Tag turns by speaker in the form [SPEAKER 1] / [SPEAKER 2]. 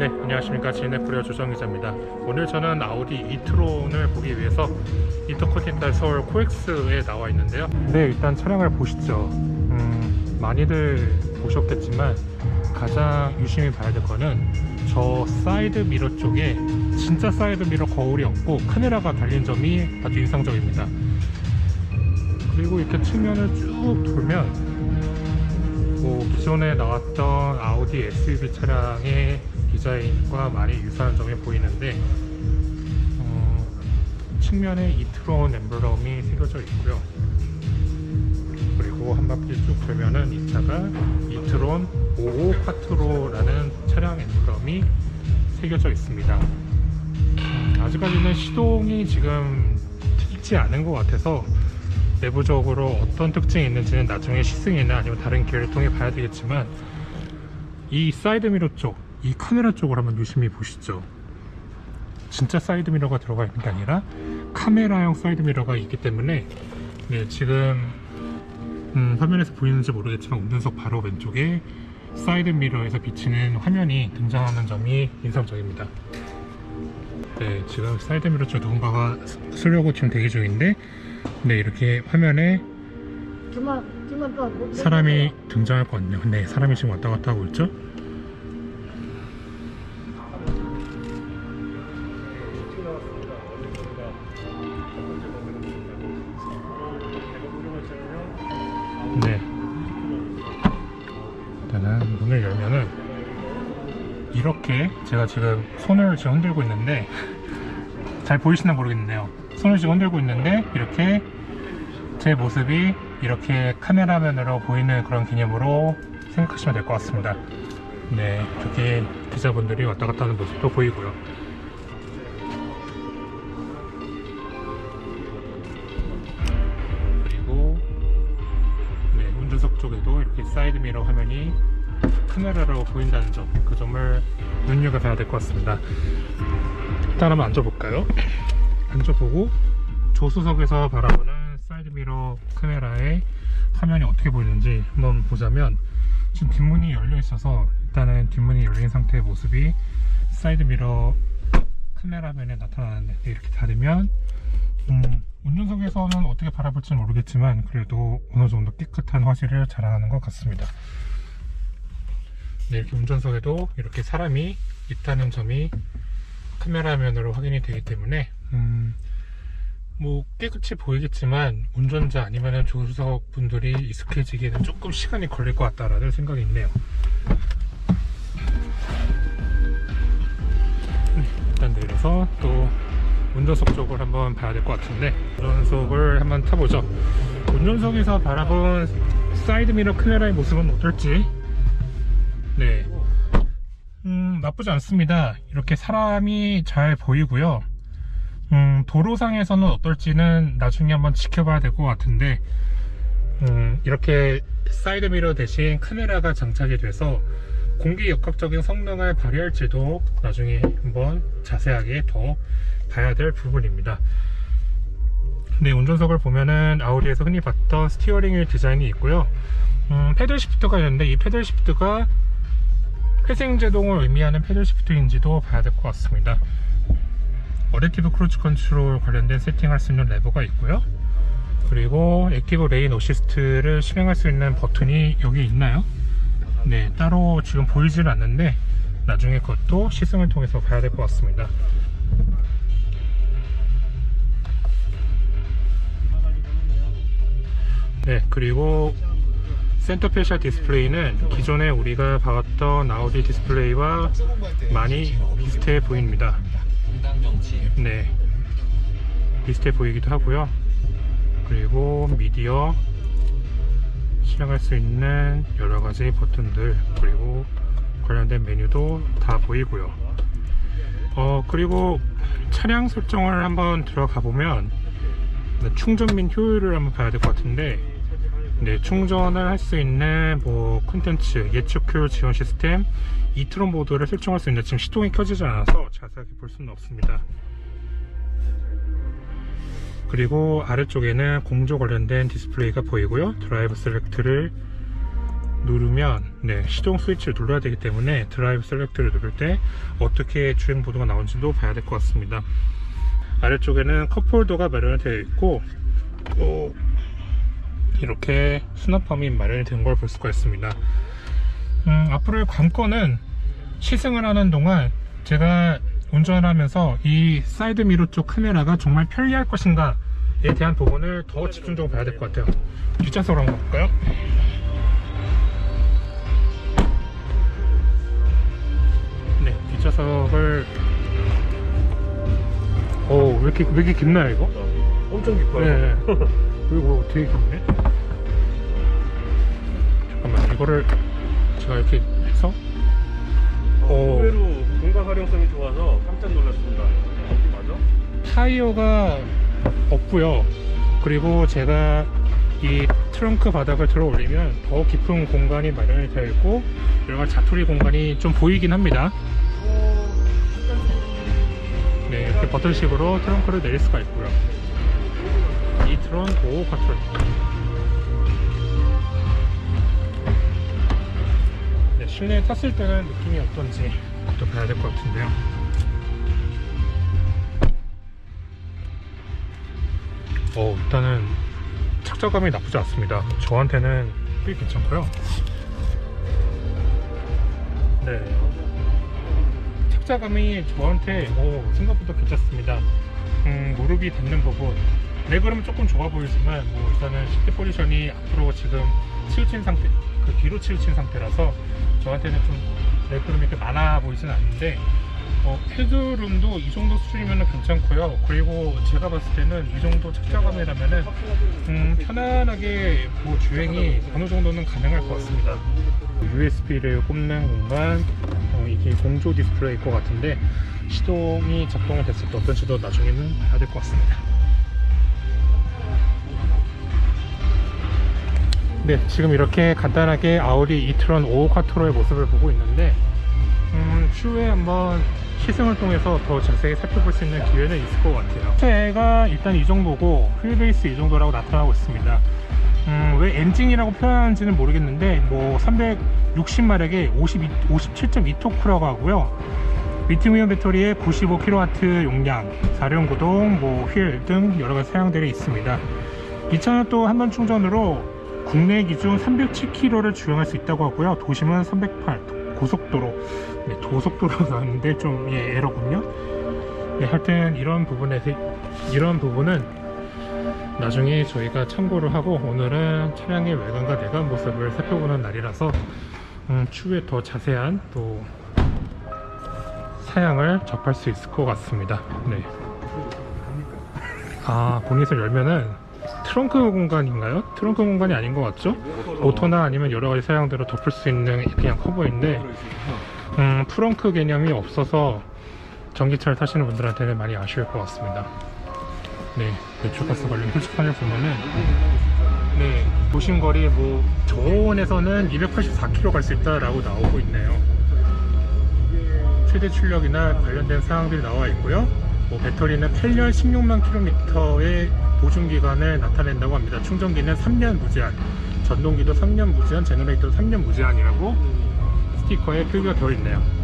[SPEAKER 1] 네, 안녕하십니까. 진네코리아 조정 기자입니다. 오늘 저는 아우디 이트론을 보기 위해서 인터컨티넨탈 서울 코엑스에 나와 있는데요. 네, 일단 차량을 보시죠. 음, 많이들 보셨겠지만 가장 유심히 봐야 될 거는 저 사이드 미러 쪽에 진짜 사이드 미러 거울이 없고 카메라가 달린 점이 아주 인상적입니다. 그리고 이렇게 측면을 쭉 돌면 뭐 기존에 나왔던 아우디 SUV 차량의 디자인과 많이 유사한 점이 보이는데 어, 측면에 이트론 엠블럼이 새겨져 있고요. 그리고 한 바퀴 쭉 돌면은 이 차가 이트론 55 파트로라는 차량 엠블럼이 새겨져 있습니다. 음, 아직까지는 시동이 지금 트지 않은 것 같아서 내부적으로 어떤 특징이 있는지는 나중에 시승이나 아니면 다른 기회를 통해 봐야 되겠지만 이 사이드미러 쪽, 이 카메라 쪽을 한번 유심히 보시죠. 진짜 사이드미러가 들어가 있는 게 아니라 카메라형 사이드미러가 있기 때문에 네, 지금 음, 화면에서 보이는지 모르겠지만 운전석 바로 왼쪽에 사이드미러에서 비치는 화면이 등장하는 점이 인상적입니다. 네, 지금 사이드미러 쪽 누군가가 쓰려고 지금 대기 중인데 네, 이렇게 화면에
[SPEAKER 2] 못-
[SPEAKER 1] 사람이 등장할 것 같네요. 네, 사람이 지금 왔다 갔다 하고 있죠. 일단은 문을 열면은 이렇게 제가 지금 손을 지금 흔들고 있는데 잘 보이시나 모르겠네요. 손을 지금 흔들고 있는데 이렇게 제 모습이 이렇게 카메라면으로 보이는 그런 개념으로 생각하시면 될 것 같습니다. 네, 이렇게 기자분들이 왔다 갔다 하는 모습도 보이고요. 그리고 네, 운전석 쪽에도 이렇게 사이드 미러 화면이 카메라로 보인다는 점, 그 점을 눈여겨봐야 될 것 같습니다. 일단 한번 앉아볼까요? 앉아보고 조수석에서 바라보는 사이드미러 카메라의 화면이 어떻게 보이는지 한번 보자면 지금 뒷문이 열려 있어서 일단은 뒷문이 열린 상태의 모습이 사이드미러 카메라면에 나타나는데 이렇게 닫으면 음, 운전석에서는 어떻게 바라볼지는 모르겠지만 그래도 어느 정도 깨끗한 화질을 자랑하는 것 같습니다. 네, 이렇게 운전석에도 이렇게 사람이 있다는 점이 카메라면으로 확인이 되기 때문에 음, 뭐 깨끗이 보이겠지만 운전자 아니면 조수석 분들이 익숙해지기에는 조금 시간이 걸릴 것 같다라는 생각이 있네요. 네, 일단 내려서 또 운전석 쪽을 한번 봐야 될 것 같은데 운전석을 한번 타보죠. 운전석에서 바라본 사이드미러 카메라의 모습은 어떨지 네. 음, 나쁘지 않습니다. 이렇게 사람이 잘 보이고요. 음, 도로상에서는 어떨지는 나중에 한번 지켜봐야 될 것 같은데, 음, 이렇게 사이드미러 대신 카메라가 장착이 돼서 공기 역학적인 성능을 발휘할지도 나중에 한번 자세하게 더 봐야 될 부분입니다. 네, 운전석을 보면은 아우디에서 흔히 봤던 스티어링 휠 디자인이 있고요. 음, 패들 시프트가 있는데 이 패들 시프트가 회생제동을 의미하는 패들 시프트인지도 봐야 될 것 같습니다. 어댑티브 크루즈 컨트롤 관련된 세팅할 수 있는 레버가 있고요. 그리고 액티브 레인 어시스트를 실행할 수 있는 버튼이 여기 있나요? 네, 따로 지금 보이지는 않는데 나중에 그것도 시승을 통해서 봐야 될 것 같습니다. 네, 그리고 센터 페셜 디스플레이는 기존에 우리가 봐왔던 아우디 디스플레이와 많이 비슷해 보입니다. 네, 비슷해 보이기도 하고요. 그리고 미디어 실행할 수 있는 여러 가지 버튼들 그리고 관련된 메뉴도 다 보이고요. 어 그리고 차량 설정을 한번 들어가 보면 네, 충전 및 효율을 한번 봐야 될 것 같은데 네, 충전을 할 수 있는 뭐 콘텐츠, 예측 효율 지원 시스템, 이트론 모드를 설정할 수 있는데 지금 시동이 켜지지 않아서 자세하게 볼 수는 없습니다. 그리고 아래쪽에는 공조 관련된 디스플레이가 보이고요. 드라이브 셀렉트를 누르면 네, 시동 스위치를 눌러야 되기 때문에 드라이브 셀렉트를 누를 때 어떻게 주행 보도가 나오는지도 봐야 될 것 같습니다. 아래쪽에는 컵홀더가 마련되어 있고 또 이렇게 수납함이 마련이 된 걸 볼 수가 있습니다. 음, 앞으로의 관건은 시승을 하는 동안 제가 운전하면서 이 사이드 미러 쪽 카메라가 정말 편리할 것인가에 대한 부분을 더 집중적으로 봐야 될 것 같아요. 뒷좌석으로 한번 볼까요? 네, 뒷좌석을 오, 왜 이렇게, 왜 이렇게 깊나요, 이거?
[SPEAKER 3] 엄청 깊어요.
[SPEAKER 1] 네. 그리고 되게 깊네. 이거를 제가 이렇게 해서 오.
[SPEAKER 3] 의외로 공간 활용성이 좋아서 깜짝 놀랐습니다. 어디 맞아?
[SPEAKER 1] 타이어가 없고요. 그리고 제가 이 트렁크 바닥을 들어 올리면 더 깊은 공간이 마련이 되어 있고 여러 가지 자투리 공간이 좀 보이긴 합니다. 네, 이렇게 버튼식으로 트렁크를 내릴 수가 있고요. 이 트론 5 컨트롤. 실내에 탔을 때는 느낌이 어떤지 또 봐야 될 것 같은데요. 어, 일단은 착자감이 나쁘지 않습니다. 저한테는 꽤 괜찮고요. 네. 착자감이 저한테 어, 생각보다 괜찮습니다. 음, 무릎이 닿는 부분. 레그룸은 조금 좋아 보이지만 뭐 일단은 시트 포지션이 앞으로 지금 치우친 상태, 그 뒤로 치우친 상태라서 저한테는 좀 레그룸이 이렇게 많아 보이진 않는데 어, 헤드룸도 이 정도 수준이면 괜찮고요. 그리고 제가 봤을 때는 이 정도 착자감이라면 은 음, 편안하게 뭐 주행이 어느 정도는 가능할 것 같습니다. USB를 꼽는 공간, 어, 이게 공조 디스플레이일 것 같은데 시동이 작동이 됐을 때 어떤 지도 나중에는 봐야 될 것 같습니다. 네, 지금 이렇게 간단하게 아우디 이트론 5 쿼트로의 모습을 보고 있는데 음, 추후에 한번 시승을 통해서 더 자세히 살펴볼 수 있는 기회는 있을 것 같아요. 차가 일단 이 정도고 휠베이스 이 정도라고 나타나고 있습니다. 음, 왜 엔진이라고 표현하는지는 모르겠는데 뭐 360마력에 52, 57.2토크라고 하고요. 리튬이온 배터리에 95kW 용량, 4륜 구동, 뭐 휠 등 여러 가지 사양들이 있습니다. 이 차는 또 한 번 충전으로 국내 기준 307km를 주행할 수 있다고 하고요. 도심은 308, 고속도로, 네, 고속도로 나왔는데 좀 예, 에러군요. 네, 하여튼 이런 부분에 이런 부분은 나중에 저희가 참고를 하고 오늘은 차량의 외관과 내관 모습을 살펴보는 날이라서 음, 추후에 더 자세한 또 사양을 접할 수 있을 것 같습니다. 네. 아 보닛을 열면은 트렁크 공간인가요? 트렁크 공간이 아닌 것 같죠? 오토나 아니면 여러 가지 사양들을 덮을 수 있는 그냥 커버인데 음, 프렁크 개념이 없어서 전기차를 타시는 분들한테는 많이 아쉬울 것 같습니다. 네, 매출가스 관련 표지판을 보면은 네, 도심 거리 뭐 저온에서는 284km 갈 수 있다라고 나오고 있네요. 최대 출력이나 관련된 사항들이 나와 있고요. 뭐 배터리는 8년 16만 킬로미터의 보증 기간을 나타낸다고 합니다. 충전기는 3년 무제한, 전동기도 3년 무제한, 제너레이터도 3년 무제한이라고 스티커에 표기가 되어 있네요.